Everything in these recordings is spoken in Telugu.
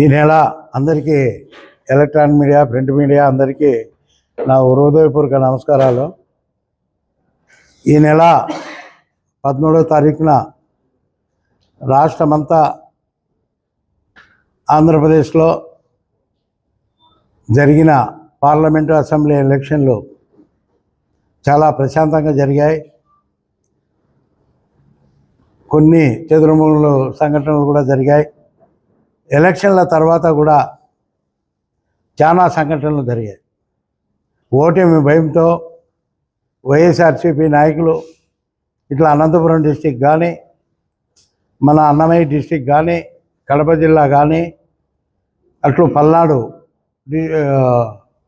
ఈ నెల అందరికీ ఎలక్ట్రానిక్ మీడియా ప్రింట్ మీడియా అందరికీ నా హృదయపూర్వక నమస్కారాలు. ఈ నెల పదమూడవ తారీఖున రాష్ట్రమంతా ఆంధ్రప్రదేశ్లో జరిగిన పార్లమెంటు అసెంబ్లీ ఎలక్షన్లు చాలా ప్రశాంతంగా జరిగాయి. కొన్ని చెదురుమూలు సంఘటనలు కూడా జరిగాయి. ఎలక్షన్ల తర్వాత కూడా చాలా సంఘటనలు జరిగాయి. ఓటమి భయంతో వైఎస్ఆర్సీపీ నాయకులు ఇట్లా అనంతపురం డిస్టిక్ కానీ మన అన్నమయ్య డిస్టిక్ కానీ కడప జిల్లా కానీ అట్లు పల్నాడు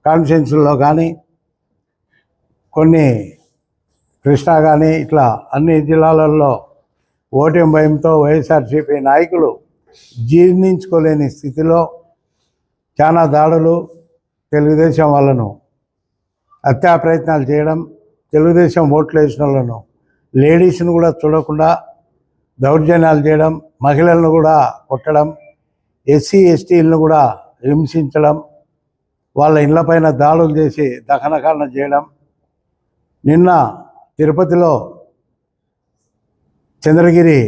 కాన్ఫరెన్స్లో కానీ కొన్ని కృష్ణా కానీ ఇట్లా అన్ని జిల్లాలలో ఓటమి భయంతో వైఎస్ఆర్సీపీ నాయకులు జీర్ణించుకోలేని స్థితిలో చాలా దాడులు తెలుగుదేశం వాళ్ళను హత్యా ప్రయత్నాలు చేయడం తెలుగుదేశం ఓట్లు వేసిన వాళ్ళను లేడీస్ను కూడా చూడకుండా దౌర్జన్యాలు చేయడం మహిళలను కూడా కొట్టడం ఎస్సీ ఎస్టీలను కూడా హింసించడం వాళ్ళ ఇళ్ళపైన దాడులు చేసి దహనకారణ చేయడం. నిన్న తిరుపతిలో చంద్రగిరి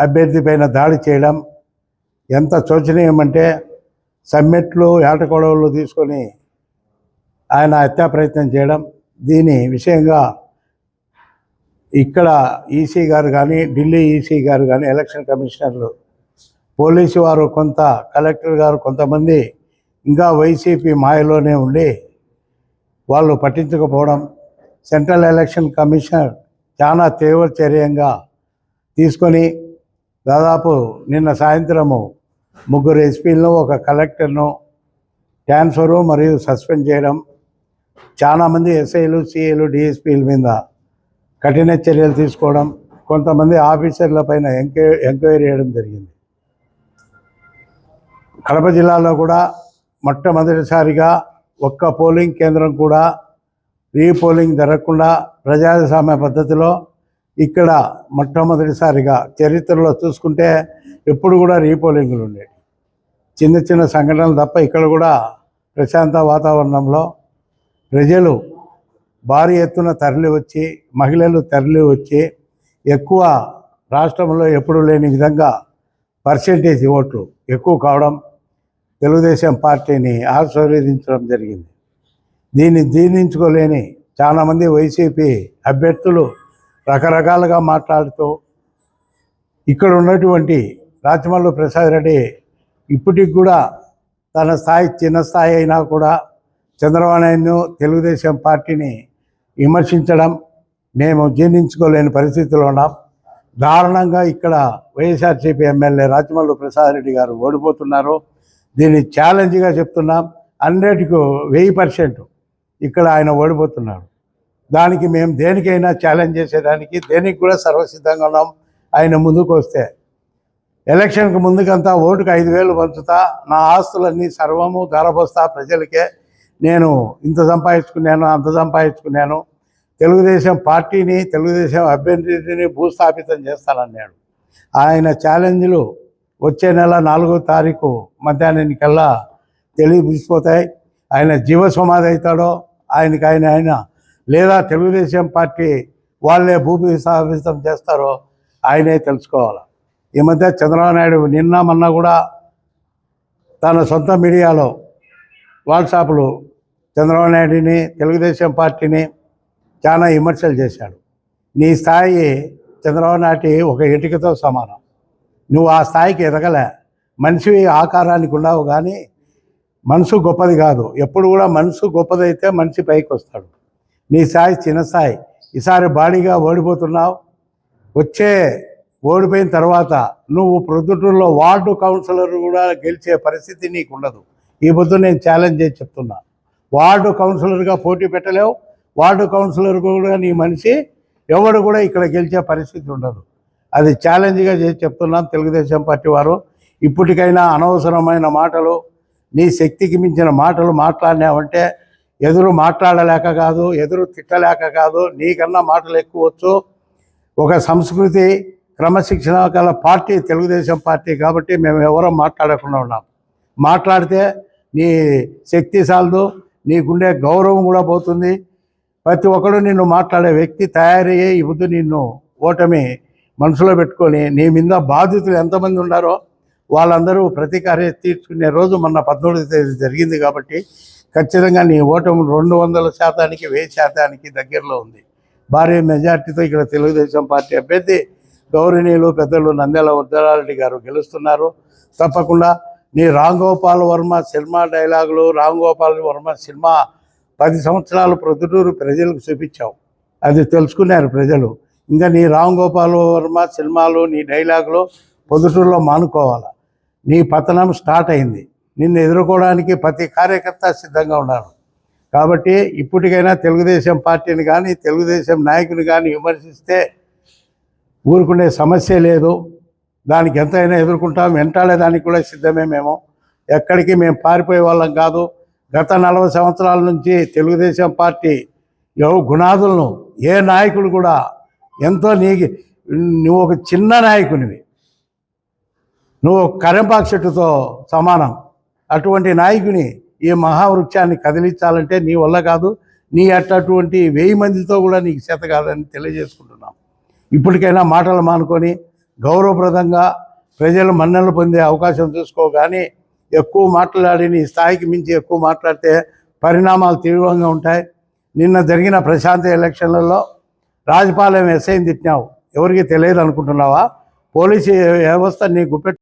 అభ్యర్థి పైన దాడి చేయడం ఎంత శోచనీయమంటే సమ్మెట్లు ఏటకొడవలు తీసుకొని ఆయన హత్యా ప్రయత్నం చేయడం. దీని విషయంగా ఇక్కడ ఈసీ గారు కానీ ఢిల్లీ ఈసీ గారు కానీ ఎలక్షన్ కమిషనర్లు పోలీసు వారు కొంత కలెక్టర్ గారు కొంతమంది ఇంకా వైసీపీ మాయలోనే ఉండి వాళ్ళు పట్టించకపోవడం సెంట్రల్ ఎలక్షన్ కమిషనర్ చాలా తీవ్ర చర్యంగా తీసుకొని దాదాపు నిన్న సాయంత్రము ముగ్గురు ఎస్పీలను ఒక కలెక్టర్ను ట్రాన్స్ఫరు మరియు సస్పెండ్ చేయడం. చాలామంది ఎస్ఐలు సిఐలు డిఎస్పీల మీద కఠిన చర్యలు తీసుకోవడం. కొంతమంది ఆఫీసర్ల పైన ఎంక్వై ఎంక్వైరీ చేయడం జరిగింది. కడప జిల్లాలో కూడా మొట్టమొదటిసారిగా ఒక్క పోలింగ్ కేంద్రం కూడా రీపోలింగ్ జరగకుండా ప్రజాస్వామ్య పద్ధతిలో ఇక్కడ మొట్టమొదటిసారిగా చరిత్రలో చూసుకుంటే ఎప్పుడు కూడా రీపోలింగ్లు ఉండేవి. చిన్న చిన్న సంఘటనలు తప్ప ఇక్కడ కూడా ప్రశాంత వాతావరణంలో ప్రజలు భారీ ఎత్తున తరలి వచ్చి మహిళలు తరలి వచ్చి ఎక్కువ రాష్ట్రంలో ఎప్పుడు లేని విధంగా పర్సెంటేజ్ ఓట్లు ఎక్కువ కావడం తెలుగుదేశం పార్టీని ఆశీర్వదించడం జరిగింది. దీన్ని జీర్ణించుకోలేని చాలామంది వైసీపీ అభ్యర్థులు రకరకాలుగా మాట్లాడుతూ ఇక్కడ ఉన్నటువంటి రాచమల్లు ప్రసాద్ రెడ్డి ఇప్పటికి కూడా తన స్థాయి చిన్న స్థాయి అయినా కూడా చంద్రబాబు నాయుడు తెలుగుదేశం పార్టీని విమర్శించడం మేము జీర్ణించుకోలేని పరిస్థితిలో ఉన్నాం. దారుణంగా ఇక్కడ వైఎస్ఆర్సీపీ ఎమ్మెల్యే రాచమల్లు ప్రసాద్ రెడ్డి గారు ఓడిపోతున్నారు. దీన్ని ఛాలెంజ్గా చెప్తున్నాం. హండ్రెడ్కు వెయ్యి పర్సెంట్ ఇక్కడ ఆయన ఓడిపోతున్నాడు దానికి మేము దేనికైనా ఛాలెంజ్ చేసేదానికి దేనికి కూడా సర్వసిద్ధంగా ఉన్నాం. ఆయన ముందుకు వస్తే ఎలక్షన్కి ముందుకంతా ఓటుకు ఐదు వేలు పంచుతా నా ఆస్తులన్నీ సర్వము ధరపోస్తా ప్రజలకే. నేను ఇంత సంపాదించుకున్నాను అంత సంపాదించుకున్నాను. తెలుగుదేశం పార్టీని తెలుగుదేశం అభ్యర్థిని భూస్థాపితం చేస్తానన్నాడు ఆయన ఛాలెంజ్లు వచ్చే నెల నాలుగో తారీఖు మధ్యాహ్నానికల్లా తెలియపోతాయి ఆయన జీవ సమాధి అవుతాడో ఆయనకి ఆయన ఆయన లేదా తెలుగుదేశం పార్టీ వాళ్ళే భూమి స్థాపితం చేస్తారో ఆయనే తెలుసుకోవాలి. ఈ మధ్య చంద్రబాబు నాయుడు నిన్న మొన్న కూడా తన సొంత మీడియాలో వాట్సాప్లు చంద్రబాబు నాయుడిని తెలుగుదేశం పార్టీని చాలా విమర్శలు చేశాడు. నీ స్థాయి చంద్రబాబు నాటి ఒక ఇటుకతో సమానం. నువ్వు ఆ స్థాయికి ఎదగలే. మనిషి ఆకారానికి ఉండవు కానీ మనసు గొప్పది కాదు. ఎప్పుడు కూడా మనసు గొప్పదైతే మనిషి పైకి వస్తాడు. నీ స్థాయి చిన్న స్థాయి. ఈసారి బాడీగా ఓడిపోతున్నావు. వచ్చే ఓడిపోయిన తర్వాత నువ్వు ప్రొద్దుటూరులో వార్డు కౌన్సిలర్ కూడా గెలిచే పరిస్థితి నీకు ఉండదు ఈ పొద్దు నేను ఛాలెంజ్ చేసి చెప్తున్నా. వార్డు కౌన్సిలర్గా పోటీ పెట్టలేవు. వార్డు కౌన్సిలర్ కూడా నీ మనిషి. ఎవడు కూడా ఇక్కడ గెలిచే పరిస్థితి ఉండదు. అది ఛాలెంజ్గా చేసి చెప్తున్నాను తెలుగుదేశం పార్టీ వారు. ఇప్పటికైనా అనవసరమైన మాటలు నీ శక్తికి మించిన మాటలు మాట్లాడినావంటే ఎదురు మాట్లాడలేక కాదు ఎదురు తిట్టలేక కాదు నీకన్నా మాటలు ఎక్కువచ్చు ఒక సంస్కృతి క్రమశిక్షణ గల పార్టీ తెలుగుదేశం పార్టీ కాబట్టి మేము ఎవరో మాట్లాడకుండా ఉన్నాం. మాట్లాడితే నీ శక్తి సాలదు నీకుండే గౌరవం కూడా పోతుంది. ప్రతి ఒక్కడు నిన్ను మాట్లాడే వ్యక్తి తయారయ్యే ఇవ్వద్దు నిన్ను ఓటమి మనసులో పెట్టుకొని నీ మీద బాధితులు ఎంతమంది ఉన్నారో వాళ్ళందరూ ప్రతీకారం తీర్చుకునే రోజు మొన్న పద్మూడవ తేదీ జరిగింది కాబట్టి ఖచ్చితంగా నీ ఓటమి రెండు వందల శాతానికి వెయ్యి శాతానికి దగ్గరలో ఉంది. భారీ మెజార్టీతో ఇక్కడ తెలుగుదేశం పార్టీ అభ్యర్థి గౌరవనీయులు పెద్దలు నంద్యాల ఉద్దరారెడ్డి గారు గెలుస్తున్నారు. తప్పకుండా నీ రామ్ గోపాల్ వర్మ సినిమా డైలాగులు రామ్ గోపాల్ వర్మ సినిమా పది సంవత్సరాలు ప్రొద్దుటూరు ప్రజలకు చూపించావు. అది తెలుసుకున్నారు ప్రజలు. ఇంకా నీ రామ్ గోపాల్ వర్మ సినిమాలు నీ డైలాగులు పొద్దుటూరులో మానుకోవాలి? నీ పతనం స్టార్ట్ అయింది. నిన్ను ఎదుర్కోవడానికి ప్రతి కార్యకర్త సిద్ధంగా ఉన్నారు. కాబట్టి ఇప్పటికైనా తెలుగుదేశం పార్టీని కానీ తెలుగుదేశం నాయకుని కానీ విమర్శిస్తే ఊరుకునే సమస్య లేదు. దానికి ఎంతైనా ఎదుర్కొంటాం. వెంటాడేదానికి కూడా సిద్ధమే మేము. ఎక్కడికి మేము పారిపోయే వాళ్ళం కాదు. గత నలభై సంవత్సరాల నుంచి తెలుగుదేశం పార్టీ ఎవ గుణాదులను ఏ నాయకుడు కూడా ఎంతో నీకు నువ్వు ఒక చిన్న నాయకునివి. నువ్వు కరెంపాకు చెట్టుతో సమానం. అటువంటి నాయకుని ఈ మహావృక్షాన్ని కదిలించాలంటే నీ వల్ల కాదు. నీ అట్టటువంటి వెయ్యి మందితో కూడా నీకు చేత కాదని తెలియజేసుకుంటున్నాను. ఇప్పటికైనా మాటలు మానుకొని గౌరవప్రదంగా ప్రజలు మన్నలు పొందే అవకాశం చూసుకో కానీ ఎక్కువ మాట్లాడిని స్థాయికి మించి ఎక్కువ మాట్లాడితే పరిణామాలు తీవ్రంగా ఉంటాయి. నిన్న జరిగిన ప్రశాంత ఎలక్షన్లలో రాజపాలెం ఎస్ఐని తిట్టినావు. ఎవరికి తెలియదు అనుకుంటున్నావా పోలీసు వ్యవస్థ నీ గుప్పెట్